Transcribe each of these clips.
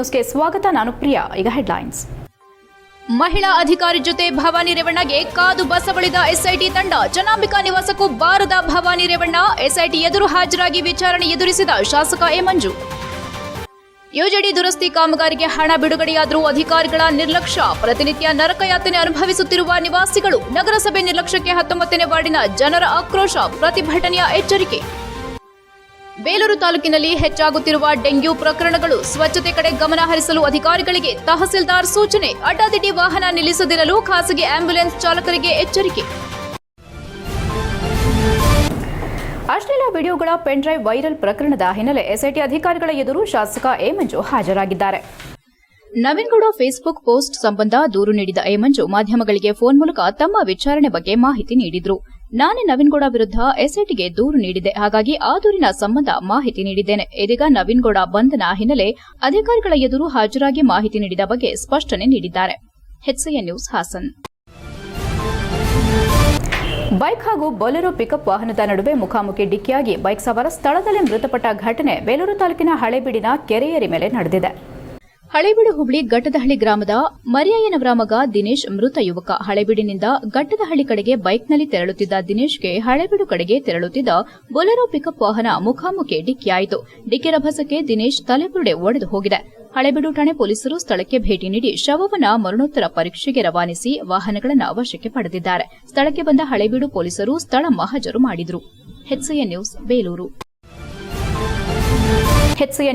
ನ್ಯೂಸ್ಗೆ ಸ್ವಾಗತ, ನಾನು ಪ್ರಿಯಾ. ಈಗ ಹೆಡ್ಲೈನ್ಸ್. ಮಹಿಳಾ ಅಧಿಕಾರಿ ಜೊತೆ ಭವಾನಿ ರೇವಣ್ಣಗೆ ಕಾದು ಬಸವಳಿದ ಎಸ್ಐಟಿ ತಂಡ. ಜನಾಂಬಿಕಾ ನಿವಾಸಕ್ಕೂ ಬಾರದ ಭವಾನಿ ರೇವಣ್ಣ, ಎಸ್ಐಟಿ ಎದುರು ಹಾಜರಾಗಿ ವಿಚಾರಣೆ ಎದುರಿಸಿದ ಶಾಸಕ ಎ. ಮಂಜು. ಯುಜೆಡಿ ದುರಸ್ತಿ ಕಾಮಗಾರಿಗೆ ಹಣ ಬಿಡುಗಡೆಯಾದರೂ ಅಧಿಕಾರಿಗಳ ನಿರ್ಲಕ್ಷ್ಯ. ಪ್ರತಿನಿತ್ಯ ನರಕಯಾತನೆ ಅನುಭವಿಸುತ್ತಿರುವ ನಿವಾಸಿಗಳು ನಗರಸಭೆ ನಿರ್ಲಕ್ಷ್ಯಕ್ಕೆ ಹತ್ತೊಂಬತ್ತನೇ ವಾರ್ಡಿನ ಜನರ ಆಕ್ರೋಶ, ಪ್ರತಿಭಟನೆಯ ಎಚ್ಚರಿಕೆ. ಬೇಲೂರು ತಾಲೂಕಿನಲ್ಲಿ ಹೆಚ್ಚಾಗುತ್ತಿರುವ ಡೆಂಗ್ಯೂ ಪ್ರಕರಣಗಳು ಸ್ವಚ್ಛತೆ ಕಡೆ ಗಮನ ಹರಿಸಲು ಅಧಿಕಾರಿಗಳಿಗೆ ತಹಸೀಲ್ದಾರ್ ಸೂಚನೆ. ಅಡ್ಡಾದಿಡ್ಡಿ ವಾಹನ ನಿಲ್ಲಿಸದಿರಲು ಖಾಸಗಿ ಆಂಬ್ಯುಲೆನ್ಸ್ ಚಾಲಕರಿಗೆ ಎಚ್ಚರಿಕೆ. ಅಶ್ಲೀಲ ವಿಡಿಯೋಗಳ ಪೆನ್ ಡ್ರೈವ್ ವೈರಲ್ ಪ್ರಕರಣದ ಹಿನ್ನೆಲೆ ಎಸ್ಐಟಿ ಅಧಿಕಾರಿಗಳ ಎದುರು ಶಾಸಕ A Manju ಹಾಜರಾಗಿದ್ದಾರೆ. Naveengowda Facebook post ಸಂಬಂಧ ದೂರು ನೀಡಿದ ಎ ಮಂಜು ಮಾಧ್ಯಮಗಳಿಗೆ ಫೋನ್ ಮೂಲಕ ತಮ್ಮ ವಿಚಾರಣೆ ಬಗ್ಗೆ ಮಾಹಿತಿ ನೀಡಿದ್ರು. ನಾನೇ ನವೀನ್ಗೌಡ ವಿರುದ್ಧ ಎಸ್ಐಟಿಗೆ ದೂರು ನೀಡಿದೆ ಹಾಗಾಗಿ ಆ ದೂರಿನ ಸಂಬಂಧ ಮಾಹಿತಿ ನೀಡಿದ್ದೇನೆ. ಇದೀಗ ನವೀನ್ಗೌಡ ಬಂಧನ ಹಿನ್ನೆಲೆ ಅಧಿಕಾರಿಗಳ ಎದುರು ಹಾಜರಾಗಿ ಮಾಹಿತಿ ನೀಡಿದ ಬಗ್ಗೆ ಸ್ಪಷ್ಟನೆ ನೀಡಿದ್ದಾರೆ. ನ್ಯೂಸ್ ಹಾಸನ್. ಬೈಕ್ ಹಾಗೂ ಬೊಲೆರೋ ಪಿಕಪ್ ವಾಹನದ ನಡುವೆ ಮುಖಾಮುಖಿ ಡಿಕ್ಕಿಯಾಗಿ ಬೈಕ್ ಸವಾರ ಸ್ಥಳದಲ್ಲೇ ಮೃತಪಟ್ಟ ಘಟನೆ ಬೇಲೂರು ತಾಲೂಕಿನ ಹಳೆಬೀಡಿನ ಕೆರೆಯೇರಿ ಮೇಲೆ ನಡೆದಿದೆ. ಹಳೇಬೀಡು ಹುಬ್ಳಿ ಘಟ್ಟದಹಳ್ಳಿ ಗ್ರಾಮದ ಮರಿಯಯ್ಯನವರ ಮಗ ದಿನೇಶ್ ಮೃತ ಯುವಕ. ಹಳೆಬೀಡಿನಿಂದ ಘಟ್ಟದಹಳ್ಳಿ ಕಡೆಗೆ ಬೈಕ್ನಲ್ಲಿ ತೆರಳುತ್ತಿದ್ದ ದಿನೇಶ್ಗೆ ಹಳೆಬೀಡು ಕಡೆಗೆ ತೆರಳುತ್ತಿದ್ದ ಬೊಲೆರೋ ಪಿಕಪ್ ವಾಹನ ಮುಖಾಮುಖಿ ಡಿಕ್ಕಿಯಾಯಿತು ಡಿಕ್ಕಿ ರಭಸಕ್ಕೆ ದಿನೇಶ್ ತಲೆಬುರುಡೆ ಒಡೆದು ಹೋಗಿದೆ. ಹಳೆಬೀಡು ಠಾಣೆ ಪೊಲೀಸರು ಸ್ಥಳಕ್ಕೆ ಭೇಟಿ ನೀಡಿ ಶವವನ್ನ ಮರಣೋತ್ತರ ಪರೀಕ್ಷೆಗೆ ರವಾನಿಸಿ ವಾಹನಗಳನ್ನು ವಶಕ್ಕೆ ಪಡೆದಿದ್ದಾರೆ. ಸ್ಥಳಕ್ಕೆ ಬಂದ ಹಳೆಬೀಡು ಪೊಲೀಸರು ಸ್ಥಳ ಮಹಜರು ಮಾಡಿದರು. ನ್ಯೂಸ್, ಬೇಲೂರು.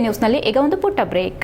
ನ್ಯೂಸ್ನಲ್ಲಿ ಈಗ ಒಂದು ಪುಟ್ಟ ಬ್ರೇಕ್.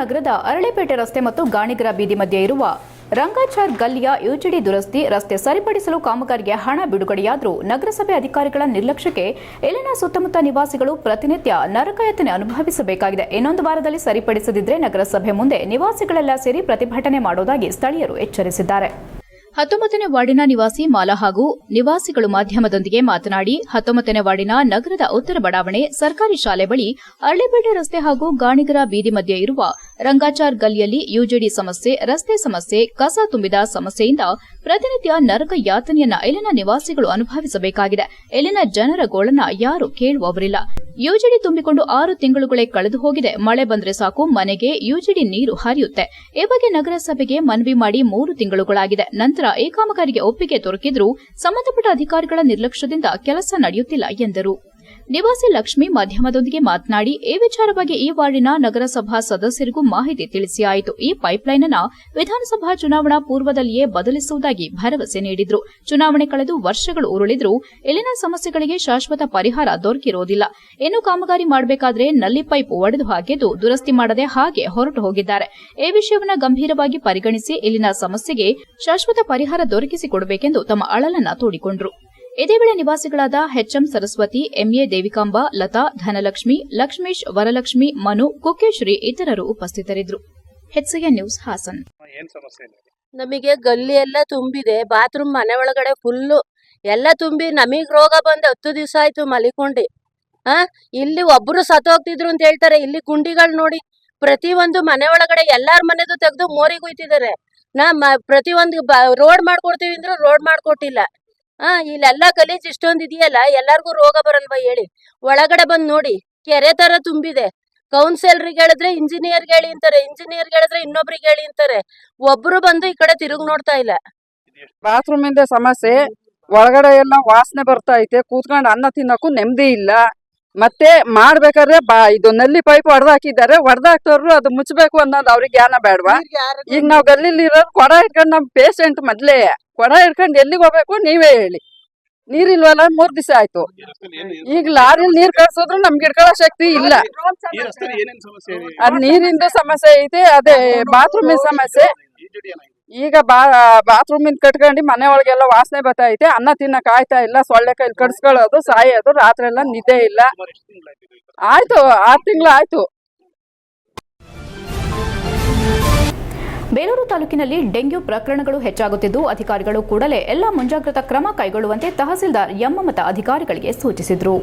ನಗರದ ಅರಳಿಪೇಟೆ ರಸ್ತೆ ಮತ್ತು ಗಾಣಿಗರ ಬೀದಿ ಮಧ್ಯೆ ಇರುವ ರಂಗಾಚಾರ್ ಗಲ್ಲಿಯ ಯುಜಿಡಿ ದುರಸ್ತಿ ರಸ್ತೆ ಸರಿಪಡಿಸಲು ಕಾಮಗಾರಿಗೆ ಹಣ ಬಿಡುಗಡೆಯಾದರೂ ನಗರಸಭೆ ಅಧಿಕಾರಿಗಳ ನಿರ್ಲಕ್ಷ್ಯಕ್ಕೆ ಇಲ್ಲಿನ ಸುತ್ತಮುತ್ತ ನಿವಾಸಿಗಳು ಪ್ರತಿನಿತ್ಯ ನರಕಯತನೆ ಅನುಭವಿಸಬೇಕಾಗಿದೆ. ಇನ್ನೊಂದು ವಾರದಲ್ಲಿ ಸರಿಪಡಿಸದಿದ್ದರೆ ನಗರಸಭೆ ಮುಂದೆ ನಿವಾಸಿಗಳೆಲ್ಲ ಸೇರಿ ಪ್ರತಿಭಟನೆ ಮಾಡುವುದಾಗಿ ಸ್ಥಳೀಯರು ಎಚ್ಚರಿಸಿದ್ದಾರೆ. ಹತ್ತೊಂಬತ್ತನೇ ವಾರ್ಡಿನ ನಿವಾಸಿ ಮಾಲಾ ಹಾಗೂ ನಿವಾಸಿಗಳು ಮಾಧ್ಯಮದೊಂದಿಗೆ ಮಾತನಾಡಿ, ಹತ್ತೊಂಬತ್ತನೇ ವಾರ್ಡಿನ ನಗರದ ಉತ್ತರ ಬಡಾವಣೆ ಸರ್ಕಾರಿ ಶಾಲೆ ಬಳಿ ಅರಳಿಪೇಟೆ ರಸ್ತೆ ಹಾಗೂ ಗಾಣಿಗರ ಬೀದಿ ಮಧ್ಯೆ ಇರುವ ರಂಗಾಚಾರ್ ಗಲ್ಲಿಯಲ್ಲಿ ಯುಜೆಡಿ ಸಮಸ್ಯೆ, ರಸ್ತೆ ಸಮಸ್ಯೆ, ಕಸ ತುಂಬಿದ ಸಮಸ್ಯೆಯಿಂದ ಪ್ರತಿನಿತ್ಯ ನರಕ ಯಾತನೆಯನ್ನ ಇಲ್ಲಿನ ನಿವಾಸಿಗಳು ಅನುಭವಿಸಬೇಕಾಗಿದೆ? ಇಲ್ಲಿನ ಜನರ ಗೋಳನ್ನ ಯಾರು ಕೇಳುವವರಿಲ್ಲ? ಯುಜಿಡಿ ತುಂಬಿಕೊಂಡು ಆರು ತಿಂಗಳುಗಳೇ ಕಳೆದು ಹೋಗಿದೆ. ಮಳೆ ಬಂದ್ರೆ ಸಾಕು, ಮನೆಗೆ ಯುಜಿಡಿ ನೀರು ಹರಿಯುತ್ತೆ. ಈ ಬಗ್ಗೆ ನಗರಸಭೆಗೆ ಮನವಿ ಮಾಡಿ ಮೂರು ತಿಂಗಳುಗಳಾಗಿದೆ. ನಂತರ ಈ ಕಾಮಗಾರಿಗೆ ಒಪ್ಪಿಗೆ ದೊರಕಿದ್ರೂ ಸಂಬಂಧಪಟ್ಟ ಅಧಿಕಾರಿಗಳ ನಿರ್ಲಕ್ಷ್ಯದಿಂದ ಕೆಲಸ ನಡೆಯುತ್ತಿಲ್ಲ ಎಂದರು. ನಿವಾಸಿ ಲಕ್ಷ್ಮಿ ಮಾಧ್ಯಮದೊಂದಿಗೆ ಮಾತನಾಡಿ, ಈ ವಿಚಾರವಾಗಿ ಈ ವಾರ್ಡಿನ ನಗರಸಭಾ ಸದಸ್ಯರಿಗೂ ಮಾಹಿತಿ ತಿಳಿಸಿಯಾಯಿತು ಈ ಪೈಪ್ಲೈನ್ ಅನ್ನು ವಿಧಾನಸಭಾ ಚುನಾವಣಾ ಪೂರ್ವದಲ್ಲಿಯೇ ಬದಲಿಸುವುದಾಗಿ ಭರವಸೆ ನೀಡಿದ್ರು. ಚುನಾವಣೆ ಕಳೆದು ವರ್ಷಗಳು ಉರುಳಿದ್ರೂ ಇಲ್ಲಿನ ಸಮಸ್ಯೆಗಳಿಗೆ ಶಾಶ್ವತ ಪರಿಹಾರ ದೊರಕಿರೋದಿಲ್ಲ. ಇನ್ನು ಕಾಮಗಾರಿ ಮಾಡಬೇಕಾದ್ರೆ ನಲ್ಲಿ ಪೈಪ್ ಒಡೆದು ಹಾಕಿದ್ದು ದುರಸ್ತಿ ಮಾಡದೆ ಹಾಗೆ ಹೊರಟು ಹೋಗಿದ್ದಾರೆ. ಈ ವಿಷಯವನ್ನ ಗಂಭೀರವಾಗಿ ಪರಿಗಣಿಸಿ ಇಲ್ಲಿನ ಸಮಸ್ಯೆಗೆ ಶಾಶ್ವತ ಪರಿಹಾರ ದೊರಕಿಸಿಕೊಡಬೇಕೆಂದು ತಮ್ಮ ಅಳಲನ್ನ ತೋಡಿಕೊಂಡ್ರು. ಇದೇ ವೇಳೆ ನಿವಾಸಿಗಳಾದ ಎಚ್ಎಂ ಸರಸ್ವತಿ ಎಂಎ ದೇವಿಕಾಂಬ ಲತಾ ಧನಲಕ್ಷ್ಮಿ ಲಕ್ಷ್ಮೀಶ್ ವರಲಕ್ಷ್ಮಿ ಮನು ಕುಕ್ಕೇಶ್ರೀ ಇತರರು ಉಪಸ್ಥಿತರಿದ್ದರು. ಹೆಚ್ಸಿಗೆ ನ್ಯೂಸ್ ಹಾಸನ್. ಏನ್ ಸಮಸ್ಯೆ ಇದೆ? ನಮಗೆ ಗಲ್ಲಿ ಎಲ್ಲ ತುಂಬಿದೆ ಬಾತ್ರೂಮ್ ಮನೆ ಒಳಗಡೆ ಫುಲ್ಲು ಎಲ್ಲ ತುಂಬಿ ನಮಗ್ ರೋಗ ಬಂದು ಹತ್ತು ದಿವಸ ಆಯ್ತು ಮಲಿಕೊಂಡು. ಆ? ಇಲ್ಲಿ ಒಬ್ರು ಸತ್ತೋಗ್ತಿದ್ರು ಅಂತ ಹೇಳ್ತಾರೆ ಇಲ್ಲಿ ಕುಂಡಿಗಳು ನೋಡಿ ಪ್ರತಿ ಒಂದು ಮನೆ ಒಳಗಡೆ ಎಲ್ಲಾರ ಮನೆದು ತೆಗೆದು ಮೋರಿಗೆ ಹೋಯ್ತಿದ್ದಾರೆ. ನಾ ಮ- ಪ್ರತಿ ಒಂದು ರೋಡ್ ಮಾಡ್ಕೊಡ್ತೀವಿ ಅಂದ್ರು ರೋಡ್ ಮಾಡ್ಕೊಟ್ಟಿಲ್ಲ. ಆ ಇಲ್ಲೆಲ್ಲ ಗಲೀಜ್ ಇಷ್ಟೊಂದು ಇದೆಯಲ್ಲ, ಎಲ್ಲಾರ್ಗೂ ರೋಗ ಬರಲ್ವಾ ಹೇಳಿ. ಒಳಗಡೆ ಬಂದ್ ನೋಡಿ, ಕೆರೆ ತರ ತುಂಬಿದೆ. ಕೌನ್ಸಿಲರ್ಗೆ ಹೇಳಿದ್ರೆ ಇಂಜಿನಿಯರ್ ಹೇಳಿ ಅಂತಾರೆ ಇಂಜಿನಿಯರ್ ಹೇಳಿದ್ರೆ ಇನ್ನೊಬ್ರಿಗೆ ಹೇಳಿ ಅಂತಾರೆ. ಒಬ್ರು ಬಂದು ಈ ಕಡೆ ತಿರುಗ್ ನೋಡ್ತಾ ಇಲ್ಲ. ಬಾತ್ರೂಮ್ ಇಂದ ಸಮಸ್ಯೆ, ಒಳಗಡೆ ಎಲ್ಲ ವಾಸನೆ ಬರ್ತಾ ಐತೆ, ಕೂತ್ಕೊಂಡು ಅನ್ನ ತಿನ್ನಕ್ಕೂ ನೆಮ್ಮದಿ ಇಲ್ಲ. ಮತ್ತೆ ಮಾಡ್ಬೇಕಾದ್ರೆ ಬಾ ಇದು ನಲ್ಲಿ ಪೈಪ್ ಹೊಡೆದಾಕಿದ್ದಾರೆ ಹೊಡೆದಾಕ್ತವ್ರು ಅದು ಮುಚ್ಚಬೇಕು ಅನ್ನೋದು ಅವ್ರಿಗೆ ಜ್ಞಾನ ಬೇಡವಾ? ಈಗ ನಾವ್ ಗಲ್ಲಿಲಿ ಇರೋದು ಕೊಡ ಇಟ್ಕೊಂಡು ನಮ್ ಪೇಷಂಟ್ ಮೊದ್ಲೇ. ಕೊಡ ಇಟ್ಕೊಂಡು ಎಲ್ಲಿಗೆ ಹೋಗ್ಬೇಕು ನೀವೇ ಹೇಳಿ. ನೀರಿಲ್ವಲ್ಲ ಮೂರ್ ದಿವಸ ಆಯ್ತು. ಈಗ ಲಾರಿಲ್ ನೀರ್ ಕಳ್ಸಿದ್ರು ನಮ್ಗೆ ಇಟ್ಕೊಳ್ಳೋ ಶಕ್ತಿ ಇಲ್ಲ. ಅದ್ ನೀರಿಂದ ಸಮಸ್ಯೆ ಐತೆ ಅದೇ ಬಾತ್ರೂಮಿನ ಸಮಸ್ಯೆ. ಈಗ ಬಾ ಬಾತ್ರೂಮಿಂದ ಕಟ್ಕೊಂಡು ಮನೆ ಒಳಗೆಲ್ಲ ವಾಸನೆ ಬರ್ತೈತೆ ಅನ್ನ ತಿನ್ನಕ್ ಆಯ್ತಾ ಇಲ್ಲ. ಸೊಳ್ಳೆ ಕೈ ಕಡ್ಸ್ಕೊಳ್ಳೋದು ಸಾಯೋದು ರಾತ್ರಿ ಎಲ್ಲ ನಿದ್ದೆ ಇಲ್ಲ? ಆಯ್ತು ಆರ್ ತಿಂಗಳು ಆಯ್ತು. ಬೇಲೂರು ತಾಲೂಕಿನಲ್ಲಿ ಡೆಂಗ್ಯೂ ಪ್ರಕರಣಗಳು ಹೆಚ್ಚಾಗುತ್ತಿದ್ದು ಅಧಿಕಾರಿಗಳು ಕೂಡಲೇ ಎಲ್ಲ ಮುಂಜಾಗ್ರತಾ ಕ್ರಮ ಕೈಗೊಳ್ಳುವಂತೆ ತಹಸೀಲ್ದಾರ್ ಯಮ್ಮಮತ ಅಧಿಕಾರಿಗಳಿಗೆ ಸೂಚಿಸಿದರು.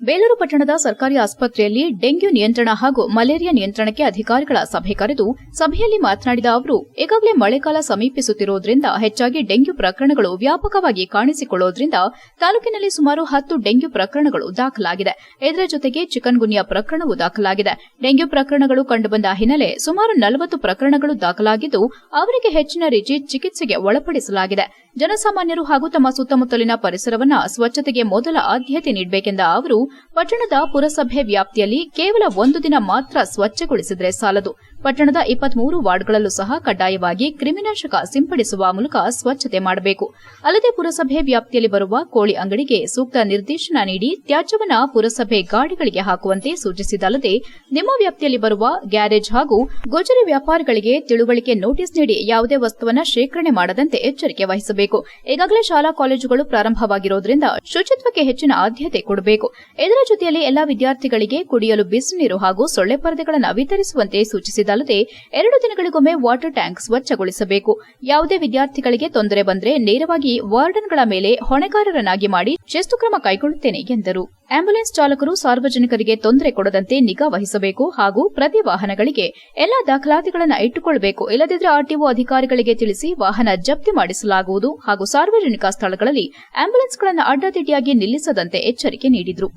ಬೇಲೂರು ಪಟ್ಟಣದ ಸರ್ಕಾರಿ ಆಸ್ಪತ್ರೆಯಲ್ಲಿ ಡೆಂಗ್ಯೂ ನಿಯಂತ್ರಣ ಹಾಗೂ ಮಲೇರಿಯಾ ನಿಯಂತ್ರಣಕ್ಕೆ ಅಧಿಕಾರಿಗಳ ಸಭೆ ಕರೆದು ಸಭೆಯಲ್ಲಿ ಮಾತನಾಡಿದ ಅವರು, ಈಗಾಗಲೇ ಮಳೆಗಾಲ ಸಮೀಪಿಸುತ್ತಿರುವುದರಿಂದ ಹೆಚ್ಚಾಗಿ ಡೆಂಗ್ಯೂ ಪ್ರಕರಣಗಳು ವ್ಯಾಪಕವಾಗಿ ಕಾಣಿಸಿಕೊಳ್ಳುವುದರಿಂದ ತಾಲೂಕಿನಲ್ಲಿ ಸುಮಾರು ಹತ್ತು ಡೆಂಗ್ಯೂ ಪ್ರಕರಣಗಳು ದಾಖಲಾಗಿದೆ. ಇದರ ಜೊತೆಗೆ ಚಿಕನ್ ಗುನ್ಯಾ ಪ್ರಕರಣವೂ ದಾಖಲಾಗಿದೆ. ಡೆಂಗ್ಯೂ ಪ್ರಕರಣಗಳು ಕಂಡುಬಂದ ಹಿನ್ನೆಲೆ ಸುಮಾರು ನಲವತ್ತು ಪ್ರಕರಣಗಳು ದಾಖಲಾಗಿದ್ದು, ಅವರಿಗೆ ಹೆಚ್ಚಿನ ರೀತಿ ಚಿಕಿತ್ಸೆಗೆ ಒಳಪಡಿಸಲಾಗಿದೆ. ಜನಸಾಮಾನ್ಯರು ಹಾಗೂ ತಮ್ಮ ಸುತ್ತಮುತ್ತಲಿನ ಪರಿಸರವನ್ನು ಸ್ವಚ್ಛತೆಗೆ ಮೊದಲ ಆದ್ಯತೆ ನೀಡಬೇಕೆಂದ ಅವರು ಪಟ್ಟಣದ ಪುರಸಭೆ ವ್ಯಾಪ್ತಿಯಲ್ಲಿ ಕೇವಲ ಒಂದು ದಿನ ಮಾತ್ರ ಸ್ವಚ್ಛಗೊಳಿಸಿದರೆ ಸಾಲದು. ಪಟ್ಟಣದ ಇಪ್ಪತ್ಮೂರು ವಾರ್ಡ್ಗಳಲ್ಲೂ ಸಹ ಕಡ್ಡಾಯವಾಗಿ ಕ್ರಿಮಿನಾಶಕ ಸಿಂಪಡಿಸುವ ಮೂಲಕ ಸ್ವಚ್ಛತೆ ಮಾಡಬೇಕು. ಅಲ್ಲದೆ ಪುರಸಭೆ ವ್ಯಾಪ್ತಿಯಲ್ಲಿ ಬರುವ ಕೋಳಿ ಅಂಗಡಿಗೆ ಸೂಕ್ತ ನಿರ್ದೇಶನ ನೀಡಿ ತ್ಯಾಜ್ಯವನ್ನು ಪುರಸಭೆ ಗಾಡಿಗಳಿಗೆ ಹಾಕುವಂತೆ ಸೂಚಿಸಿದಲ್ಲದೆ ನಿಮ್ಮ ವ್ಯಾಪ್ತಿಯಲ್ಲಿ ಬರುವ ಗ್ಯಾರೇಜ್ ಹಾಗೂ ಗೋಚರಿ ವ್ಯಾಪಾರಿಗಳಿಗೆ ತಿಳುವಳಿಕೆ ನೋಟಿಸ್ ನೀಡಿ ಯಾವುದೇ ವಸ್ತುವನ್ನ ಶೇಖರಣೆ ಮಾಡದಂತೆ ಎಚ್ಚರಿಕೆ ವಹಿಸಬೇಕು. ಈಗಾಗಲೇ ಶಾಲಾ ಕಾಲೇಜುಗಳು ಪ್ರಾರಂಭವಾಗಿರುವುದರಿಂದ ಶುಚಿತ್ವಕ್ಕೆ ಹೆಚ್ಚಿನ ಆದ್ಯತೆ ಕೊಡಬೇಕು. ಇದರ ಜೊತೆಯಲ್ಲಿ ಎಲ್ಲಾ ವಿದ್ಯಾರ್ಥಿಗಳಿಗೆ ಕುಡಿಯಲು ಬಿಸಿನೀರು ಹಾಗೂ ಸೊಳ್ಳೆ ಪರದೆಗಳನ್ನು ವಿತರಿಸುವಂತೆ ಸೂಚಿಸಿದಲ್ಲದೆ ಎರಡು ದಿನಗಳಿಗೊಮ್ಮೆ ವಾಟರ್ ಟ್ಯಾಂಕ್ ಸ್ವಚ್ಛಗೊಳಿಸಬೇಕು. ಯಾವುದೇ ವಿದ್ಯಾರ್ಥಿಗಳಿಗೆ ತೊಂದರೆ ಬಂದರೆ ನೇರವಾಗಿ ವಾರ್ಡನ್ಗಳ ಮೇಲೆ ಹೊಣೆಗಾರರನ್ನಾಗಿ ಮಾಡಿ ಶಿಸ್ತು ಕ್ರಮ ಕೈಗೊಳ್ಳುತ್ತೇನೆ ಎಂದರು. ಆಂಬ್ಯುಲೆನ್ಸ್ ಚಾಲಕರು ಸಾರ್ವಜನಿಕರಿಗೆ ತೊಂದರೆ ಕೊಡದಂತೆ ನಿಗಾ ವಹಿಸಬೇಕು ಹಾಗೂ ಪ್ರತಿ ವಾಹನಗಳಿಗೆ ಎಲ್ಲಾ ದಾಖಲಾತಿಗಳನ್ನು ಇಟ್ಟುಕೊಳ್ಳಬೇಕು ಇಲ್ಲದಿದ್ದರೆ ಆರ್ಟಿಒ ಅಧಿಕಾರಿಗಳಿಗೆ ತಿಳಿಸಿ ವಾಹನ ಜಪ್ತಿ ಮಾಡಿಸಲಾಗುವುದು ಹಾಗೂ ಸಾರ್ವಜನಿಕ ಸ್ಥಳಗಳಲ್ಲಿ ಆಂಬ್ಯುಲೆನ್ಸ್ಗಳನ್ನು ಅಡ್ಡದಿಡ್ಡಿಯಾಗಿ ನಿಲ್ಲಿಸದಂತೆ ಎಚ್ಚರಿಕೆ ನೀಡಿದರು.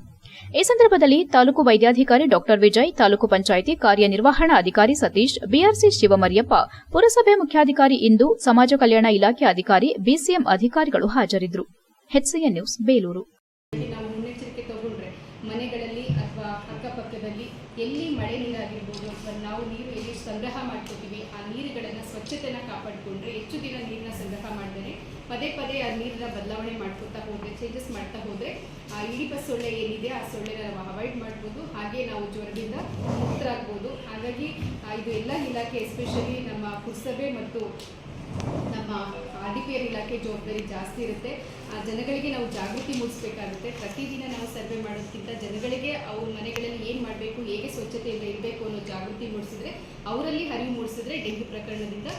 ಈ ಸಂದರ್ಭದಲ್ಲಿ ತಾಲೂಕು ವೈದ್ಯಾಧಿಕಾರಿ ಡಾ ವಿಜಯ್, ತಾಲೂಕು ಪಂಚಾಯಿತಿ ಕಾರ್ಯನಿರ್ವಹಣಾ ಅಧಿಕಾರಿ ಸತೀಶ್, ಬಿಆರ್ಸಿ ಶಿವಮರಿಯಪ್ಪ, ಪುರಸಭೆ ಮುಖ್ಯಾಧಿಕಾರಿ ಇಂದು, ಸಮಾಜ ಕಲ್ಯಾಣ ಇಲಾಖೆ ಅಧಿಕಾರಿ, ಬಿಸಿಎಂ ಅಧಿಕಾರಿಗಳು ಹಾಜರಿದ್ದರು ಎಚ್ಸಿಎನ್ ನ್ಯೂಸ್ ಬೇಲೂರು ನಾವು ಮುನ್ನೆಚ್ಚರಿಕೆ ತಗೊಂಡ್ರೆ ಮನೆಗಳಲ್ಲಿ ಅಥವಾ ಅಕ್ಕಪಕ್ಕದಲ್ಲಿ ಎಲ್ಲಿ ಮಳೆ ನೀರಾಗಿರ್ಬೋದು ಅಥವಾ ನಾವು ನೀರು ಎಲ್ಲಿ ಸಂಗ್ರಹ ಮಾಡ್ಕೋತೀವಿ ಆ ನೀರುಗಳನ್ನು ಸ್ವಚ್ಛತೆನ ಕಾಪಾಡಿಕೊಂಡ್ರೆ ಹೆಚ್ಚು ದಿನ ನೀರನ್ನ ಸಂಗ್ರಹ ಮಾಡಿದರೆ ಪದೇ ಪದೇ ಆ ನೀರನ್ನ ಬದಲಾವಣೆ ಮಾಡ್ಕೊತಾ ಹೋದ್ರೆ ಚೇಂಜಸ್ ಮಾಡ್ತಾ ಹೋದ್ರೆ, ಆ ಇಡಿಪ ಸೊಳ್ಳೆ ಏನಿದೆ, ಆ ಸೊಳ್ಳೆನ ನಾವು ಅವಾಯ್ಡ್ ಮಾಡ್ಬೋದು. ಹಾಗೆ ನಾವು ಜ್ವರದಿಂದ ಮುಕ್ತರಾಗ್ಬೋದು. ಹಾಗಾಗಿ ಇದು ಎಲ್ಲ ಇಲಾಖೆ ಎಸ್ಪೆಷಲಿ ನಮ್ಮ ಪುರಸಭೆ ಮತ್ತು ನಮ್ಮ ಆರ್ ಇಲಾಖೆ ಜವಾಬ್ದಾರಿ ಜಾಸ್ತಿ ಇರುತ್ತೆ. ಆ ಜನಗಳಿಗೆ ನಾವು ಜಾಗೃತಿ ಮೂಡಿಸಬೇಕಾಗುತ್ತೆ. ಪ್ರತಿದಿನ ನಾವು ಸರ್ವೆ ಮಾಡೋದಕ್ಕಿಂತ ಜನಗಳಿಗೆ ಅವ್ರ ಮನೆಗಳಲ್ಲಿ ಏನು ಮಾಡಬೇಕು, ಹೇಗೆ ಸ್ವಚ್ಛತೆಯಿಂದ ಇರಬೇಕು ಅನ್ನೋ ಜಾಗೃತಿ ಮೂಡಿಸಿದ್ರೆ, ಅವರಲ್ಲಿ ಅರಿವು ಮೂಡಿಸಿದ್ರೆ, ಡೆಂಗ್ಯೂ ಪ್ರಕರಣದಿಂದ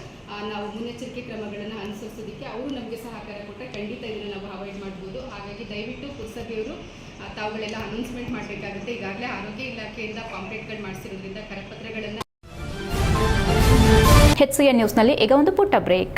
ನಾವು ಮುನ್ನೆಚ್ಚರಿಕೆ ಕ್ರಮಗಳನ್ನು ಅನುಸರಿಸೋದಕ್ಕೆ ಅವರು ನಮಗೆ ಸಹಕಾರ ಕೊಟ್ಟರೆ ಖಂಡಿತ ಇದನ್ನು ನಾವು ಅವಾಯ್ಡ್ ಮಾಡ್ಬೋದು. ಹಾಗಾಗಿ ದಯವಿಟ್ಟು ಪುರಸಭೆಯವರು ತಾವುಗಳೆಲ್ಲ ಅನೌನ್ಸ್ಮೆಂಟ್ ಮಾಡಬೇಕಾಗುತ್ತೆ. ಈಗಾಗಲೇ ಆರೋಗ್ಯ ಇಲಾಖೆಯಿಂದ ಪಾಂಪ್ಲೆಟ್ಗಳು ಮಾಡಿಸಿರೋದ್ರಿಂದ ಕರಪತ್ರಗಳನ್ನು ಎಚ್ಸಿಎನ್ ನ್ಯೂಸ್ನಲ್ಲಿ ಈಗ ಒಂದು ಪುಟ್ಟ ಬ್ರೇಕ್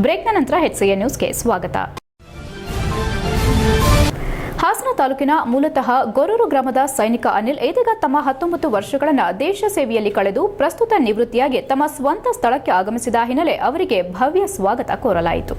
ಬ್ರೇಕ್ನ ನಂತರ ಹೆಚ್ಸಿಎ ನ್ಯೂಸ್ಗೆ ಸ್ವಾಗತ. ಹಾಸನ ತಾಲೂಕಿನ ಮೂಲತಃ ಗೊರೂರು ಗ್ರಾಮದ ಸೈನಿಕ ಅನಿಲ್ ಇದೀಗ ತಮ್ಮ ಹತ್ತೊಂಬತ್ತು ವರ್ಷಗಳನ್ನು ದೇಶ ಸೇವೆಯಲ್ಲಿ ಕಳೆದು ಪ್ರಸ್ತುತ ನಿವೃತ್ತಿಯಾಗಿ ತಮ್ಮ ಸ್ವಂತ ಸ್ಥಳಕ್ಕೆ ಆಗಮಿಸಿದ ಹಿನ್ನೆಲೆ ಅವರಿಗೆ ಭವ್ಯ ಸ್ವಾಗತ ಕೋರಲಾಯಿತು.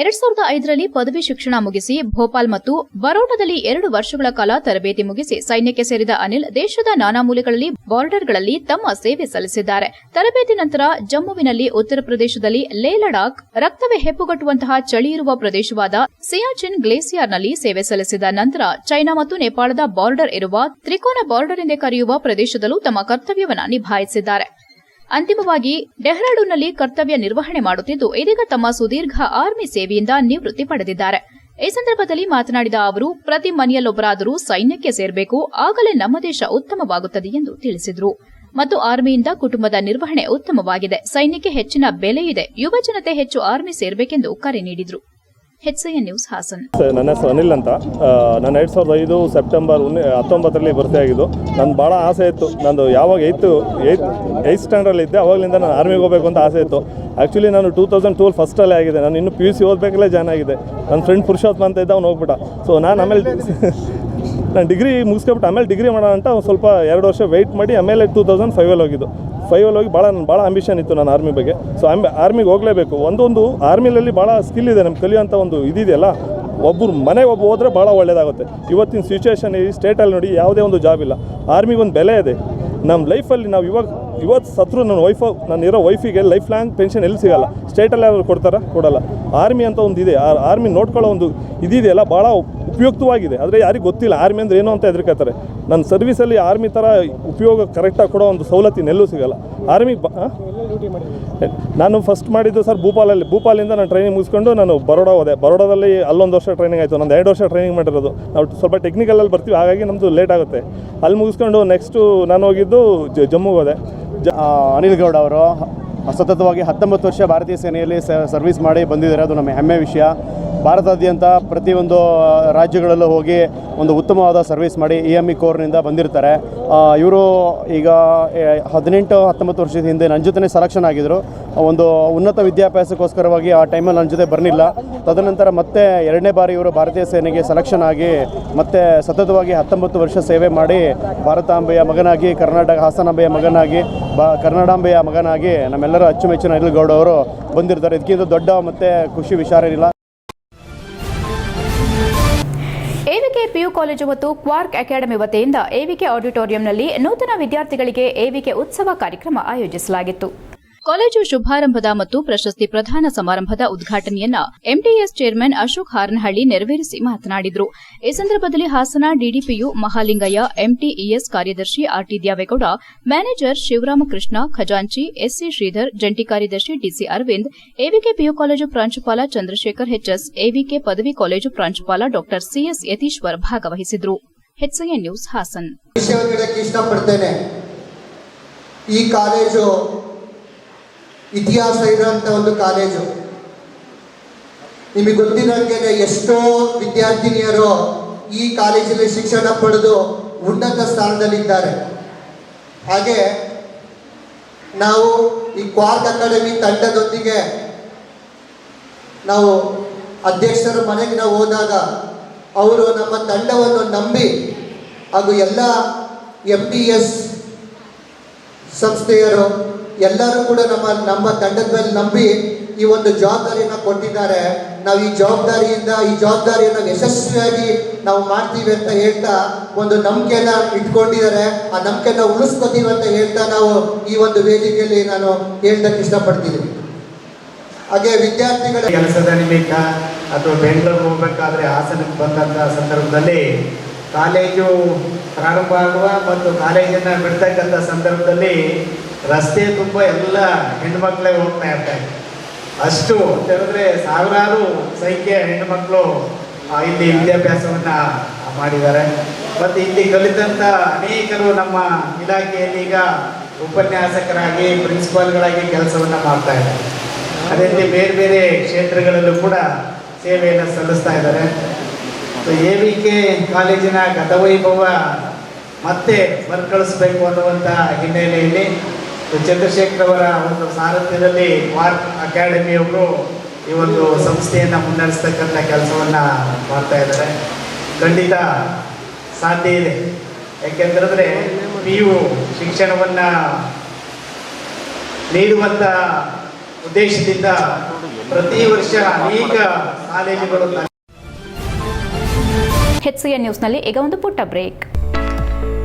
ಎರಡ್ ಸಾವಿರದ ಐದರಲ್ಲಿ ಪದವಿ ಶಿಕ್ಷಣ ಮುಗಿಸಿ ಭೋಪಾಲ್ ಮತ್ತು ಬರೋಡಾದಲ್ಲಿ ಎರಡು ವರ್ಷಗಳ ಕಾಲ ತರಬೇತಿ ಮುಗಿಸಿ ಸೈನ್ಯಕ್ಕೆ ಸೇರಿದ ಅನಿಲ್ ದೇಶದ ನಾನಾ ಮೂಲೆಗಳಲ್ಲಿ ಬಾರ್ಡರ್ಗಳಲ್ಲಿ ತಮ್ಮ ಸೇವೆ ಸಲ್ಲಿಸಿದ್ದಾರೆ. ತರಬೇತಿ ನಂತರ ಜಮ್ಮುವಿನಲ್ಲಿ ಉತ್ತರ ಪ್ರದೇಶದಲ್ಲಿ ಲೇ ಲಡಾಖ್, ರಕ್ತವೇ ಹೆಪ್ಪುಗಟ್ಟುವಂತಹ ಚಳಿ ಇರುವ ಪ್ರದೇಶವಾದ ಸಿಯಾಚಿನ್ ಗ್ಲೇಸಿಯರ್ನಲ್ಲಿ ಸೇವೆ ಸಲ್ಲಿಸಿದ ನಂತರ ಚೈನಾ ಮತ್ತು ನೇಪಾಳದ ಬಾರ್ಡರ್ ಇರುವ ತ್ರಿಕೋನ ಬಾರ್ಡರ್ ಎಂದೇ ಕರೆಯುವ ಪ್ರದೇಶದಲ್ಲೂ ತಮ್ಮ ಕರ್ತವ್ಯವನ್ನು ನಿಭಾಯಿಸಿದ್ದಾರೆ. ಅಂತಿಮವಾಗಿ, ಡೆಹ್ರಾಡೂನ್ನಲ್ಲಿ ಕರ್ತವ್ಯ ನಿರ್ವಹಣೆ ಮಾಡುತ್ತಿದ್ದು, ಇದೀಗ ತಮ್ಮ ಸುದೀರ್ಘ ಆರ್ಮಿ ಸೇವೆಯಿಂದ ನಿವೃತ್ತಿ ಪಡೆದಿದ್ದಾರೆ. ಈ ಸಂದರ್ಭದಲ್ಲಿ ಮಾತನಾಡಿದ ಅವರು, ಪ್ರತಿ ಮನೆಯಲ್ಲೊಬ್ಬರಾದರೂ ಸೈನ್ಯಕ್ಕೆ ಸೇರಬೇಕು, ಆಗಲೇ ನಮ್ಮ ದೇಶ ಉತ್ತಮವಾಗುತ್ತದೆ ಎಂದು ತಿಳಿಸಿದರು. ಮತ್ತು ಆರ್ಮಿಯಿಂದ ಕುಟುಂಬದ ನಿರ್ವಹಣೆ ಉತ್ತಮವಾಗಿದೆ. ಸೈನ್ಯಕ್ಕೆ ಹೆಚ್ಚಿನ ಬೆಲೆ ಇದೆ. ಯುವ ಜನತೆ ಹೆಚ್ಚು ಆರ್ಮಿ ಸೇರಬೇಕೆಂದು ಕರೆ ನೀಡಿದರು. HIN news Hassan. ನನ್ನ ಹೆಸರು ಅನಿಲ್ ಅಂತ. ನಾನು ಎರಡು ಸಾವಿರದ ಐದು ಸೆಪ್ಟೆಂಬರ್ ಹತ್ತೊಂಬತ್ತರಲ್ಲಿ ಭರ್ತಿ ಆಗಿದ್ದು ನನ್ನ ಭಾಳ ಆಸೆ ಇತ್ತು. ನಂದು ಯಾವಾಗ ಏಯ್ತು ಏಯ್ತ್ ಸ್ಟ್ಯಾಂಡರ್ಡ್ ಇದ್ದೆ, ಅವಾಗಲಿಂದ ನಾನು ಆರ್ಮಿಗೆ ಹೋಗಬೇಕು ಅಂತ ಆಸೆ ಇತ್ತು. ಆ್ಯಕ್ಚುಲಿ ನಾನು ಟೂ ತೌಸಂಡ್ ಟೂಲ್ ಫಸ್ಟಲ್ಲೇ ಆಗಿದೆ ನಾನು ಇನ್ನು ಪಿ ಯು ಸಿ ಓದಬೇಕಲ್ಲೇ ಜಾಯ್ನ್ ಆಗಿದೆ ನನ್ನ ಫ್ರೆಂಡ್ ಪುರುಷೋತ್ತಮ ಅಂತ ಇದ್ದ, ಅವ್ನು ಹೋಗ್ಬಿಟ್ಟ. ಸೊ ನಾನು ಆಮೇಲೆ ನಾನು ಡಿಗ್ರಿ ಮುಗಿಸ್ಕೊಬಿಟ್ಟು ಆಮೇಲೆ ಡಿಗ್ರಿ ಮಾಡೋಣ ಅಂತ ಸ್ವಲ್ಪ ಎರಡು ವರ್ಷ ವೆಯ್ಟ್ ಮಾಡಿ, ಆಮೇಲೆ ಟೂ ತೌಸಂಡ್ ಫೈವಲ್ಲಿ ಹೋಗಿದ್ದು. ಫೈವಲ್ಲಿ ಹೋಗಿ ಭಾಳ ಭಾಳ ಅಂಬಿಷನ್ ಇತ್ತು ನಾನು ಆರ್ಮಿ ಬಗ್ಗೆ. ಸೊ ಆಮ್ ಆರ್ಮಿಗೆ ಹೋಗಲೇಬೇಕು. ಒಂದೊಂದು ಆರ್ಮಿಲಲ್ಲಿ ಭಾಳ ಸ್ಕಿಲ್ ಇದೆ ನಮ್ಗೆ ಕಲಿಯೋಂಥ ಒಂದು ಇದಿದೆಯಲ್ಲ ಒಬ್ಬರು ಮನೆಗೆ ಒಬ್ಬ ಹೋದರೆ ಭಾಳ ಒಳ್ಳೆಯದಾಗುತ್ತೆ ಇವತ್ತಿನ ಸಿಚುವೇಶನ್ ಈ ಸ್ಟೇಟಲ್ಲಿ ನೋಡಿ, ಯಾವುದೇ ಒಂದು ಜಾಬ್ ಇಲ್ಲ. ಆರ್ಮಿಗೆ ಒಂದು ಬೆಲೆ ಇದೆ. ನಮ್ಮ ಲೈಫಲ್ಲಿ ನಾವು ಇವಾಗ ಇವತ್ತು ಸತ್ರು ನನ್ನ ವೈಫ್ ನಾನು ಇರೋ ವೈಫಿಗೆ ಲೈಫ್ ಲಾಂಗ್ ಪೆನ್ಷನ್ ಎಲ್ಲಿ ಸಿಗಲ್ಲ? ಸ್ಟೇಟಲ್ಲಿ ಯಾರು ಕೊಡ್ತಾರಾ? ಕೊಡಲ್ಲ. ಆರ್ಮಿ ಅಂತ ಒಂದು ಇದೆ. ಆ ಆರ್ಮಿ ನೋಡ್ಕೊಳ್ಳೋ ಒಂದು ಇದಿದೆಯಲ್ಲ ಭಾಳ ಉಪಯುಕ್ತವಾಗಿದೆ. ಆದರೆ ಯಾರಿಗೂ ಗೊತ್ತಿಲ್ಲ ಆರ್ಮಿ ಅಂದ್ರೆ ಏನು ಅಂತ ಹೆದರ್ಕೋತಾರೆ ನನ್ನ ಸರ್ವಿಸಲ್ಲಿ ಆರ್ಮಿ ಥರ ಉಪಯೋಗ ಕರೆಕ್ಟಾಗಿ ಕೊಡೋ ಒಂದು ಸವಲತ್ತಿನ ಎಲ್ಲೂ ಸಿಗಲ್ಲ. ಆರ್ಮಿ ನಾನು ಫಸ್ಟ್ ಮಾಡಿದ್ದು ಸರ್ ಭೂಪಾಲಲ್ಲಿ. ಭೂಪಾಲಿಂದ ನಾನು ಟ್ರೈನಿಂಗ್ ಮುಗಿಸ್ಕೊಂಡು ನಾನು ಬರೋಡಾ ಹೋದೆ. ಬರೋಡಾದಲ್ಲಿ ಅಲ್ಲೊಂದು ವರ್ಷ ಟ್ರೈನಿಂಗ್ ಆಯಿತು. ನಂದು ಎರಡು ವರ್ಷ ಟ್ರೈನಿಂಗ್ ಮಾಡಿರೋದು. ನಾವು ಸ್ವಲ್ಪ ಟೆಕ್ನಿಕಲಲ್ಲಿ ಬರ್ತೀವಿ. ಹಾಗಾಗಿ ನಮ್ಮದು ಲೇಟ್ ಆಗುತ್ತೆ. ಅಲ್ಲಿ ಮುಗಿಸ್ಕೊಂಡು ನೆಕ್ಸ್ಟು ನಾನು ಹೋಗಿದ್ದು ಜಮ್ಮುಗೆ ಹೋದೆ. ಅನಿಲ್ ಗೌಡ ಅವರು ಸತತವಾಗಿ ಹತ್ತೊಂಬತ್ತು ವರ್ಷ ಭಾರತೀಯ ಸೇನೆಯಲ್ಲಿ ಸರ್ವಿಸ್ ಮಾಡಿ ಬಂದಿದ್ದಾರೆ. ಅದು ನಮ್ಮ ಹೆಮ್ಮೆ ವಿಷಯ. ಭಾರತಾದ್ಯಂತ ಪ್ರತಿಯೊಂದು ರಾಜ್ಯಗಳಲ್ಲೂ ಹೋಗಿ ಒಂದು ಉತ್ತಮವಾದ ಸರ್ವಿಸ್ ಮಾಡಿ ಇ ಎಂ ಇ ಕೋರ್ನಿಂದ ಬಂದಿರ್ತಾರೆ. ಇವರು ಈಗ ಹದಿನೆಂಟು, ಹತ್ತೊಂಬತ್ತು ವರ್ಷದ ಹಿಂದೆ ನನ್ನ ಜೊತೆ ಸೆಲೆಕ್ಷನ್ ಆಗಿದ್ದರು ಒಂದು ಉನ್ನತ ವಿದ್ಯಾಭ್ಯಾಸಕ್ಕೋಸ್ಕರವಾಗಿ ಆ ಟೈಮಲ್ಲಿ ನನ್ನ ಜೊತೆ ಬರಲಿಲ್ಲ. ತದನಂತರ ಮತ್ತೆ ಎರಡನೇ ಬಾರಿ ಇವರು ಭಾರತೀಯ ಸೇನೆಗೆ ಸೆಲೆಕ್ಷನ್ ಆಗಿ ಮತ್ತೆ ಸತತವಾಗಿ ಹತ್ತೊಂಬತ್ತು ವರ್ಷ ಸೇವೆ ಮಾಡಿ ಭಾರತಾಂಬೆಯ ಮಗನಾಗಿ, ಕರ್ನಾಟಕ, ಹಾಸನಾಂಬೆಯ ಮಗನಾಗಿ, ಬ, ಕರ್ನಾಡಾಂಬೆಯ ಮಗನಾಗಿ ನಮ್ಮೆಲ್ಲರೂ ಅಚ್ಚುಮೆಚ್ಚಿನ ಅನಿಲ್ ಗೌಡ ಅವರು ಬಂದಿರ್ತಾರೆ. ಇದಕ್ಕಿಂತ ದೊಡ್ಡ ಮತ್ತು ಖುಷಿ ವಿಚಾರ ಏನಿಲ್ಲ. ಎವಿಕೆ ಪಿಯು ಕಾಲೇಜು ಮತ್ತು ಕ್ವಾರ್ಕ್ ಅಕಾಡೆಮಿ ವತಿಯಿಂದ ಎವಿಕೆ ಆಡಿಟೋರಿಯಂನಲ್ಲಿ ನೂತನ ವಿದ್ಯಾರ್ಥಿಗಳಿಗೆ ಎವಿಕೆ ಉತ್ಸವ ಕಾರ್ಯಕ್ರಮ ಆಯೋಜಿಸಲಾಗಿತ್ತು. ಕಾಲೇಜು ಶುಭಾರಂಭದ ಮತ್ತು ಪ್ರಶಸ್ತಿ ಪ್ರದಾನ ಸಮಾರಂಭದ ಉದ್ಘಾಟನೆಯನ್ನ ಎಂಟಿಎಸ್ ಚೇರ್ಮನ್ ಅಶೋಕ್ ಹಾರನಹಳ್ಳಿ ನೆರವೇರಿಸಿ ಮಾತನಾಡಿದರು. ಈ ಸಂದರ್ಭದಲ್ಲಿ ಹಾಸನ ಡಿಡಿಪಿಯು ಮಹಾಲಿಂಗಯ್ಯ, ಎಂಟಿಇಎಸ್ ಕಾರ್ಯದರ್ಶಿ ಆರ್ಟಿ ದ್ಯಾವೇಗೌಡ, ಮ್ಯಾನೇಜರ್ ಶಿವರಾಮಕೃಷ್ಣ ಖಜಾಂಚಿ, ಎಸ್ಸಿ ಶ್ರೀಧರ್, ಜಂಟಿ ಕಾರ್ಯದರ್ಶಿ DC Aravind, AVK PU college ಪ್ರಾಂಶುಪಾಲ ಚಂದ್ರಶೇಖರ್ ಎಚ್ಎಸ್ ಎವಿಕೆ ಪದವಿ ಕಾಲೇಜು ಪ್ರಾಂಶುಪಾಲ ಡಾ ಸಿಎಸ್ ಯತೀಶ್ವರ್ ಭಾಗವಹಿಸಿದರು. ನ್ಯೂಸ್ ಹಾಸನ್. ಈ ಕಾಲೇಜು ಇತಿಹಾಸ ಇರುವಂತ ಒಂದು ಕಾಲೇಜು ನಿಮಗೆ ಗೊತ್ತಿರೋಂಗೆ ಎಷ್ಟೋ ವಿದ್ಯಾರ್ಥಿನಿಯರು ಈ ಕಾಲೇಜಲ್ಲಿ ಶಿಕ್ಷಣ ಪಡೆದು ಉನ್ನತ ಸ್ಥಾನದಲ್ಲಿದ್ದಾರೆ. ಹಾಗೆ ನಾವು ಈ ಕ್ವಾರ್ಕ್ ಅಕಾಡೆಮಿ ತಂಡದೊಂದಿಗೆ ನಾವು ಅಧ್ಯಕ್ಷರ ಮನೆಗೆ ನಾವು ಹೋದಾಗ ಅವರು ನಮ್ಮ ತಂಡವನ್ನು ನಂಬಿ ಹಾಗೂ ಎಲ್ಲ ಎಂ ಪಿ ಎಸ್ ಸಂಸ್ಥೆಯರು ಎಲ್ಲರೂ ಕೂಡ ನಮ್ಮ ನಮ್ಮ ತಂಡದ ಮೇಲೆ ನಂಬಿ ಈ ಒಂದು ಜವಾಬ್ದಾರಿಯನ್ನು ಕೊಟ್ಟಿದ್ದಾರೆ. ನಾವು ಈ ಜವಾಬ್ದಾರಿಯಿಂದ, ಈ ಜವಾಬ್ದಾರಿಯನ್ನು ಯಶಸ್ವಿಯಾಗಿ ನಾವು ಮಾಡ್ತೀವಿ ಅಂತ ಹೇಳ್ತಾ ಒಂದು ನಂಬಿಕೆನ ಇಟ್ಕೊಂಡಿದ್ದಾರೆ. ಆ ನಂಬಿಕೆನ ಉಳಿಸ್ಕೋತೀವಿ ಅಂತ ಹೇಳ್ತಾ ನಾವು ಈ ಒಂದು ವೇದಿಕೆಯಲ್ಲಿ ನಾನು ಹೇಳ್ದಕ್ಕೆ ಇಷ್ಟಪಡ್ತೀನಿ. ಹಾಗೆ ವಿದ್ಯಾರ್ಥಿಗಳ ಕೆಲಸದ ನಿಮಿತ್ತ ಅಥವಾ ಬೆಂಗಳೂರು ಹೋಗ್ಬೇಕಾದ್ರೆ ಹಾಸನಕ್ಕೆ ಬಂದಂಥ ಸಂದರ್ಭದಲ್ಲಿ ಕಾಲೇಜು ಪ್ರಾರಂಭ ಆಗುವ ಮತ್ತು ಕಾಲೇಜನ್ನು ಬಿಡ್ತಕ್ಕಂಥ ಸಂದರ್ಭದಲ್ಲಿ ರಸ್ತೆ ತುಂಬ ಎಲ್ಲ ಹೆಣ್ಮಕ್ಳೇ ಹೋಗ್ತಾ ಇರ್ತಾರೆ. ಅಷ್ಟು ಅಂತ ಸಾವಿರಾರು ಸಂಖ್ಯೆ ಹೆಣ್ಣುಮಕ್ಕಳು ಆ, ಇಲ್ಲಿ ವಿದ್ಯಾಭ್ಯಾಸವನ್ನು ಮಾಡಿದ್ದಾರೆ. ಮತ್ತು ಇಲ್ಲಿ ಕಲಿತಂಥ ಅನೇಕರು ನಮ್ಮ ಇಲಾಖೆಯಲ್ಲಿ ಈಗ ಉಪನ್ಯಾಸಕರಾಗಿ ಪ್ರಿನ್ಸಿಪಾಲ್ಗಳಾಗಿ ಕೆಲಸವನ್ನು ಮಾಡ್ತಾ ಇದ್ದಾರೆ. ಅದೇ ಬೇರೆ ಬೇರೆ ಕ್ಷೇತ್ರಗಳಲ್ಲೂ ಕೂಡ ಸೇವೆಯನ್ನು ಸಲ್ಲಿಸ್ತಾ ಇದ್ದಾರೆ. ಎ ವಿ ಕೆ ಕಾಲೇಜಿನ ಗತವೈಭವ ಮತ್ತೆ ಮರುಕಳಿಸ್ಬೇಕು ಅನ್ನುವಂಥ ಹಿನ್ನೆಲೆಯಲ್ಲಿ ಚಂದ್ರಶೇಖರ್ ಅವರ ಒಂದು ಸಾರಥ್ಯದಲ್ಲಿ ವಾರ್ಕ್ ಅಕಾಡೆಮಿಯವರು ಈ ಒಂದು ಸಂಸ್ಥೆಯನ್ನು ಮುನ್ನಡೆಸ್ತಕ್ಕಂಥ ಕೆಲಸವನ್ನು ಮಾಡ್ತಾ ಇದ್ದಾರೆ. ಖಂಡಿತ ಸಾಧ್ಯ ಇದೆ. ಯಾಕೆಂತಂದರೆ ನೀವು ಶಿಕ್ಷಣವನ್ನ ನೀಡುವಂಥ ಉದ್ದೇಶದಿಂದ ಪ್ರತಿ ವರ್ಷ ಅನೇಕ ಕಾಲೇಜುಗಳು ಹೆಚ್ಸಿಎನ್ ನ್ಯೂಸ್ನಲ್ಲಿ ಈಗ ಒಂದು ಪುಟ್ಟ ಬ್ರೇಕ್.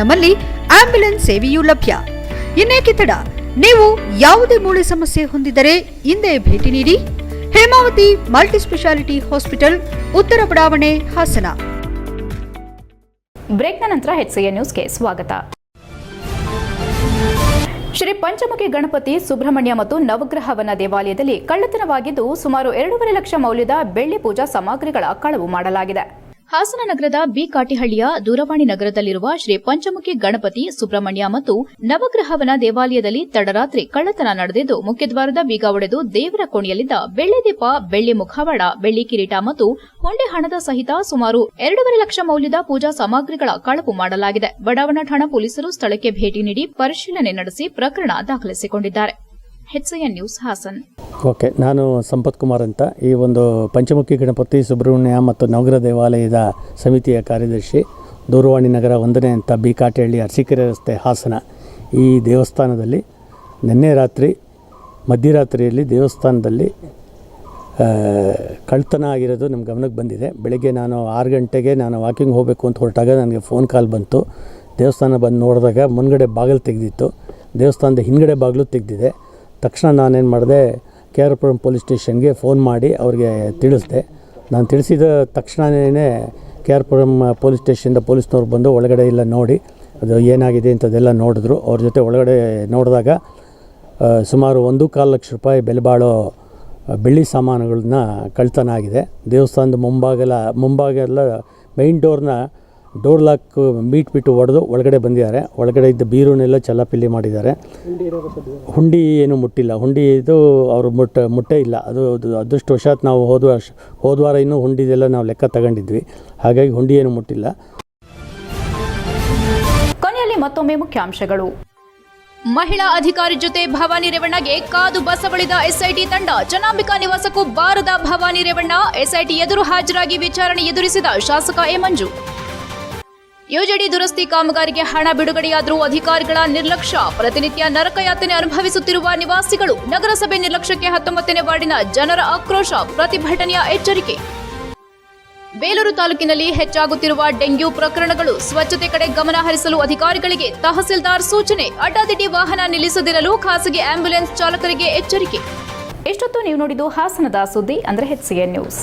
ನಮ್ಮಲ್ಲಿ ಆಂಬ್ಯುಲೆನ್ಸ್ ಸೇವೆಯೂ ಲಭ್ಯ. ಇನ್ನೇಕೆ ತಡ? ನೀವು ಯಾವುದೇ ಮೂಳೆ ಸಮಸ್ಯೆ ಹೊಂದಿದರೆ ಹಿಂದೆ ಭೇಟಿ ನೀಡಿ. ಹೇಮಾವತಿ ಮಲ್ಟಿಸ್ಪೆಷಾಲಿಟಿ ಹಾಸ್ಪಿಟಲ್, ಉತ್ತರ ಬಡಾವಣೆ, ಹಾಸನ. ಬ್ರೇಕ್ನ ನಂತರ ಹೆಚ್ಸಿಎನ್ ನ್ಯೂಸ್ಗೆ ಸ್ವಾಗತ. ಶ್ರೀ ಪಂಚಮುಖಿ ಗಣಪತಿ ಸುಬ್ರಹ್ಮಣ್ಯ ಮತ್ತು ನವಗ್ರಹವನ ದೇವಾಲಯದಲ್ಲಿ ಕಳ್ಳತನವಾಗಿದ್ದು ಸುಮಾರು ಎರಡೂವರೆ ಲಕ್ಷ ಮೌಲ್ಯದ ಬೆಳ್ಳಿ ಪೂಜಾ ಸಾಮಗ್ರಿಗಳ ಕಳವು ಮಾಡಲಾಗಿದೆ. ಹಾಸನ ನಗರದ ಬಿ ಕಾಟಿಹಳ್ಳಿಯ ದೂರವಾಣಿ ನಗರದಲ್ಲಿರುವ ಶ್ರೀ ಪಂಚಮುಖಿ ಗಣಪತಿ ಸುಬ್ರಹ್ಮಣ್ಯ ಮತ್ತು ನವಗ್ರಹವನ ದೇವಾಲಯದಲ್ಲಿ ತಡರಾತ್ರಿ ಕಳ್ಳತನ ನಡೆದಿದ್ದು, ಮುಖ್ಯದ್ವಾರದ ಬೀಗ ಒಡೆದು ದೇವರ ಕೋಣೆಯಲ್ಲಿದ್ದ ಬೆಳ್ಳಿ ದೀಪ ಬೆಳ್ಳಿ ಮುಖವಾಡ, ಬೆಳ್ಳಿ ಕಿರೀಟ ಮತ್ತು ಹೊಂಡೆ ಹಣದ ಸಹಿತ ಸುಮಾರು ಎರಡೂವರೆ ಲಕ್ಷ ಮೌಲ್ಯದ ಪೂಜಾ ಸಾಮಗ್ರಿಗಳ ಕಳಪು ಮಾಡಲಾಗಿದೆ. ಬಡಾವಣಾ ಠಾಣಾ ಪೊಲೀಸರು ಸ್ಥಳಕ್ಕೆ ಭೇಟಿ ನೀಡಿ ಪರಿಶೀಲನೆ ನಡೆಸಿ ಪ್ರಕರಣ ದಾಖಲಿಸಿಕೊಂಡಿದ್ದಾರೆ. HN news Haasan. ಓಕೆ, ನಾನು ಸಂಪತ್ ಕುಮಾರ್ ಅಂತ. ಈ ಒಂದು ಪಂಚಮುಖಿ ಗಣಪತಿ ಸುಬ್ರಹ್ಮಣ್ಯ ಮತ್ತು ನವಗ್ರ ದೇವಾಲಯದ ಸಮಿತಿಯ ಕಾರ್ಯದರ್ಶಿ, ದೂರವಾಣಿ ನಗರ ಒಂದನೇ ಅಂತ ಬಿ ಕಾಟೆಹಳ್ಳಿ ಅರಸೀಕೆರೆ ರಸ್ತೆ ಹಾಸನ. ಈ ದೇವಸ್ಥಾನದಲ್ಲಿ ನಿನ್ನೆ ರಾತ್ರಿ, ಮಧ್ಯರಾತ್ರಿಯಲ್ಲಿ ದೇವಸ್ಥಾನದಲ್ಲಿ ಕಳ್ತನ ಆಗಿರೋದು ನಮ್ಮ ಗಮನಕ್ಕೆ ಬಂದಿದೆ. ಬೆಳಗ್ಗೆ ನಾನು ಆರು ಗಂಟೆಗೆ ನಾನು ವಾಕಿಂಗ್ ಹೋಗಬೇಕು ಅಂತ ಹೊರಟಾಗ ನನಗೆ ಫೋನ್ ಕಾಲ್ ಬಂತು. ದೇವಸ್ಥಾನ ಬಂದು ನೋಡಿದಾಗ ಮುನ್ಗಡೆ ಬಾಗಿಲು ತೆಗೆದಿತ್ತು. ದೇವಸ್ಥಾನದ ಹಿಂದ್ಗಡೆ ಬಾಗಿಲು ತೆಗೆದಿದೆ. ತಕ್ಷಣ ನಾನೇನು ಮಾಡಿದೆ ಕೆ ಆರ್ ಪುರಂ ಪೊಲೀಸ್ ಸ್ಟೇಷನ್ಗೆ ಫೋನ್ ಮಾಡಿ ಅವ್ರಿಗೆ ತಿಳಿಸಿದೆ. ನಾನು ತಿಳಿಸಿದ ತಕ್ಷಣವೇ ಕೆ ಆರ್ ಪುರಂ ಪೊಲೀಸ್ ಸ್ಟೇಷನಿಂದ ಪೊಲೀಸ್ನವ್ರು ಬಂದು ಒಳಗಡೆ ಎಲ್ಲ ನೋಡಿ, ಅದು ಏನಾಗಿದೆ ಅಂತದೆಲ್ಲ ನೋಡಿದ್ರು. ಅವ್ರ ಜೊತೆ ಒಳಗಡೆ ನೋಡಿದಾಗ ಸುಮಾರು ಒಂದು ಕಾಲು ಲಕ್ಷ ರೂಪಾಯಿ ಬೆಲೆ ಬಾಳೋ ಬೆಳ್ಳಿ ಸಾಮಾನುಗಳನ್ನ ಕಳ್ತನ ಆಗಿದೆ ದೇವಸ್ಥಾನದ ಮುಂಭಾಗಲ ಎಲ್ಲ ಮೈನ್ ಡೋರ್ನ ಡೋರ್ ಲಾಕ್ ಮೀಟ್ಬಿಟ್ಟು ಹೊಡೆದು ಒಳಗಡೆ ಬಂದಿದ್ದಾರೆ. ಒಳಗಡೆ ಇದ್ದ ಬೀರುನೆಲ್ಲ ಚಲ್ಲಪಿಲ್ಲಿ ಮಾಡಿದ್ದಾರೆ. ಹುಂಡಿ ಏನು ಮುಟ್ಟಿಲ್ಲ. ಹುಂಡಿ ಇದು ಅವರು ಮುಟ್ಟ ಮುಟ್ಟೇ ಇಲ್ಲ. ಅದು ಅದು ಅದೃಷ್ಟವಶಾತ್ ನಾವು ಹೋದ ವರ್ಷ ಹೋದ ವಾರ ಇನ್ನೂ ಹುಂಡಿದೆಲ್ಲ ನಾವು ಲೆಕ್ಕ ತಗೊಂಡಿದ್ವಿ. ಹಾಗಾಗಿ ಹುಂಡಿ ಏನು ಮುಟ್ಟಿಲ್ಲ. ಕೊನೆಯಲ್ಲಿ ಮತ್ತೊಮ್ಮೆ ಮುಖ್ಯಾಂಶಗಳು. ಮಹಿಳಾ ಅಧಿಕಾರಿ ಜೊತೆ ಭವಾನಿ ರೇವಣ್ಣಗೆ ಕಾದು ಬಸವಳಿದ ಎಸ್ಐಟಿ ತಂಡ ಜನಾಂಬಿಕಾ ನಿವಾಸಕ್ಕೂ ಬಾರದ ಭವಾನಿ ರೇವಣ್ಣ ಎಸ್ಐಟಿ ಎದುರು ಹಾಜರಾಗಿ ವಿಚಾರಣೆ ಎದುರಿಸಿದ ಶಾಸಕ ಎ ಮಂಜು. ಯುಜೆಡಿ ದುರಸ್ತಿ ಕಾಮಗಾರಿಗೆ ಹಣ ಬಿಡುಗಡೆಯಾದರೂ ಅಧಿಕಾರಿಗಳ ನಿರ್ಲಕ್ಷ್ಯ. ಪ್ರತಿನಿತ್ಯ ನರಕಯಾತನೆ ಅನುಭವಿಸುತ್ತಿರುವ ನಿವಾಸಿಗಳು ನಗರಸಭೆ ನಿರ್ಲಕ್ಷ್ಯಕ್ಕೆ ಹತ್ತೊಂಬತ್ತನೇ ವಾರ್ಡಿನ ಜನರ ಆಕ್ರೋಶ, ಪ್ರತಿಭಟನೆಯ ಎಚ್ಚರಿಕೆ. ಬೇಲೂರು ತಾಲೂಕಿನಲ್ಲಿ ಹೆಚ್ಚಾಗುತ್ತಿರುವ ಡೆಂಗ್ಯೂ ಪ್ರಕರಣಗಳು ಸ್ವಚ್ಛತೆ ಕಡೆ ಗಮನ ಹರಿಸಲು ಅಧಿಕಾರಿಗಳಿಗೆ ತಹಸೀಲ್ದಾರ್ ಸೂಚನೆ. ಅಡ್ಡಾದಿಡ್ಡಿ ವಾಹನ ನಿಲ್ಲಿಸದಿರಲು ಖಾಸಗಿ ಆಂಬ್ಯುಲೆನ್ಸ್ ಚಾಲಕರಿಗೆ ಎಚ್ಚರಿಕೆ. ಎಷ್ಟೊತ್ತು ನೀವು ನೋಡಿದ್ದು ಹಾಸನದ ಸುದ್ದಿ, ಅಂದ್ರೆ ಹೆಚ್ಸಿಎ ನ್ಯೂಸ್